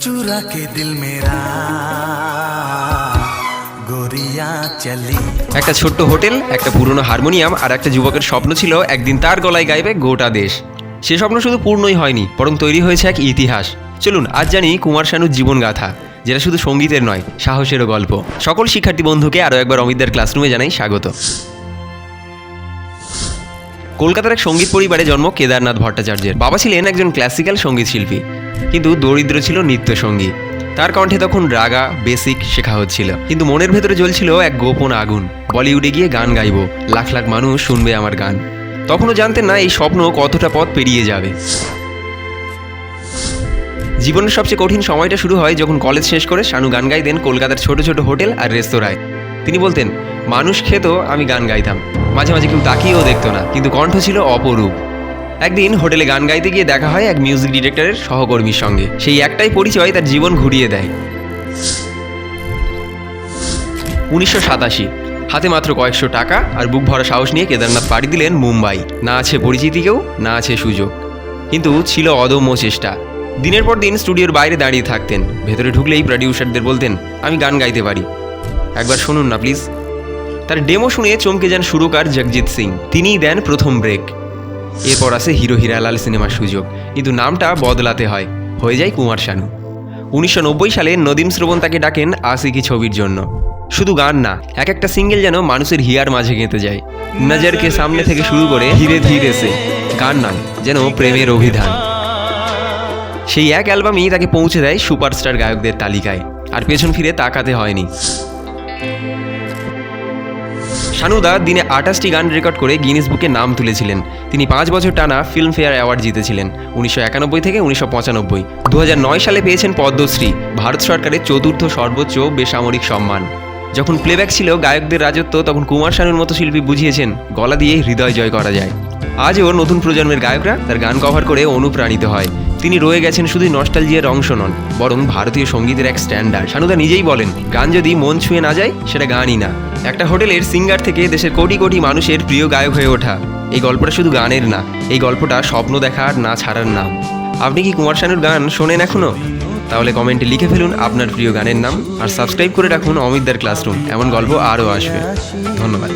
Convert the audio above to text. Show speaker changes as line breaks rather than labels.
चुरा के दिल मेरा गोरिया चली
একটা ছোট্ট হোটেল একটা পুরনো হারমোনিয়াম আর একটা যুবকের স্বপ্ন ছিল একদিন তার গলায় গাইবে গোটা দেশ সে স্বপ্ন শুধু পূর্ণই হয়নি বরং তৈরি হয়েছে এক ইতিহাস চলুন আজ জানি কুমার শানুর জীবনগাথা যেটা শুধু সঙ্গীতের নয় সাহসেরও গল্প সকল শিক্ষার্থী বন্ধুকে আরও একবার অমিতদার ক্লাসরুমে জানাই স্বাগত কলকাতার এক সংগীত পরিবারে জন্ম কেদারনাথ ভট্টাচার্যের। বাবা ছিলেন একজন ক্লাসিক্যাল সংগীত শিল্পী, কিন্তু দরিদ্র ছিল নৃত্যসঙ্গী তার কণ্ঠে তখন রাগা বেসিক শেখা হচ্ছিল। কিন্তু মনের ভেতরে জ্বলছিল এক গোপন আগুন। বলিউডে গিয়ে গান গাইব, লাখ লাখ মানুষ শুনবে আমার গান। তখনও জানতেন না এই স্বপ্ন কতটা পথ পেরিয়ে যাবে। জীবনের সবচেয়ে কঠিন সময়টা শুরু হয় যখন কলেজ শেষ করে শানু গান গাইতেন কলকাতার ছোট ছোট হোটেল আর রেস্তোরাঁয়। তিনি বলতেন, মানুষ খেত, আমি গান গাইতাম। মাঝে মাঝে কেউ তাকিয়েও দেখতো না, কিন্তু কণ্ঠ ছিল অপরূপ। একদিন হোটেলে গান গাইতে গিয়ে দেখা হয় এক মিউজিক ডিরেক্টরের সহকর্মীর সঙ্গে। সেই একটাই পরিচয় তার জীবন ঘুরিয়ে দেয়। উনিশশো সাতাশি, হাতে মাত্র কয়েকশো টাকা আর বুক ভরা সাহস নিয়ে কেদারনাথ পাড়ি দিলেন মুম্বাই। না আছে পরিচিতি কেউ না আছে সুযোগ। কিন্তু ছিল অদম্য চেষ্টা। দিনের পর দিন স্টুডিওর বাইরে দাঁড়িয়ে থাকতেন। ভেতরে ঢুকলেই প্রডিউসারদের বলতেন, আমি গান গাইতে পারি। একবার শুনুন না প্লিজ তার ডেমো শুনে চমকে যান সুরকার জগজিৎ সিং। তিনিই দেন প্রথম ব্রেক এরপর আসে হিরো হিরালাল সিনেমার সুযোগ। কিন্তু নামটা বদলাতে হয়। হয়ে যায় কুমার শানু। উনিশশো নব্বই সালে নদীম শ্রবণ তাকে ডাকেন আসিকি ছবির জন্য। শুধু গান না, এক একটা সিঙ্গেল যেন মানুষের হিয়ার মাঝে গেঁথে যায়। নজরকে সামনে থেকে শুরু করে ধীরে ধীরে সে গান নয় যেন প্রেমের অভিধান। সেই এক অ্যালবামই তাকে পৌঁছে দেয় সুপারস্টার গায়কদের তালিকায়। আর পেছন ফিরে তাকাতে হয়নি। শানুদা দিনে আঠাশটি গান রেকর্ড করে গিনেস বুকে নাম তুলেছিলেন। তিনি পাঁচ বছর টানা ফিল্মফেয়ার অ্যাওয়ার্ড জিতেছিলেন। উনিশশো একানব্বই থেকে উনিশশো পঁচানব্বই। দু সালে পেয়েছেন পদ্মশ্রী, ভারত সরকারের চতুর্থ সর্বোচ্চ বেসামরিক সম্মান। যখন প্লেব্যাক ছিল গায়কদের রাজত্ব, তখন কুমার শানুর মতো শিল্পী বুঝিয়েছেন, গলা দিয়ে হৃদয় জয় করা যায়। আজও নতুন প্রজন্মের গায়করা তার গান কভার করে অনুপ্রাণিত হয়। তিনি রয়ে গেছেন শুধু নস্টালজিয়ার অংশ নন, বরং ভারতীয় সঙ্গীতের এক স্ট্যান্ডার্ড শানুদা নিজেই বলেন, গান যদি মন ছুঁয়ে না যায়, সেটা গানই না। একটা হোটেলের সিঙ্গার থেকে দেশের কোটি কোটি মানুষের প্রিয় গায়ক হয়ে ওঠা। এই গল্পটা শুধু গানের না, এই গল্পটা স্বপ্ন দেখার না ছাড়ার নাম। আপনি কি কুমার শানুর গান শোনেন এখনও তাহলে কমেন্টে লিখে ফেলুন আপনার প্রিয় গানের নাম, আর সাবস্ক্রাইব করে রাখুন অমিতদার ক্লাসরুম এমন গল্প আরও আসবে। ধন্যবাদ।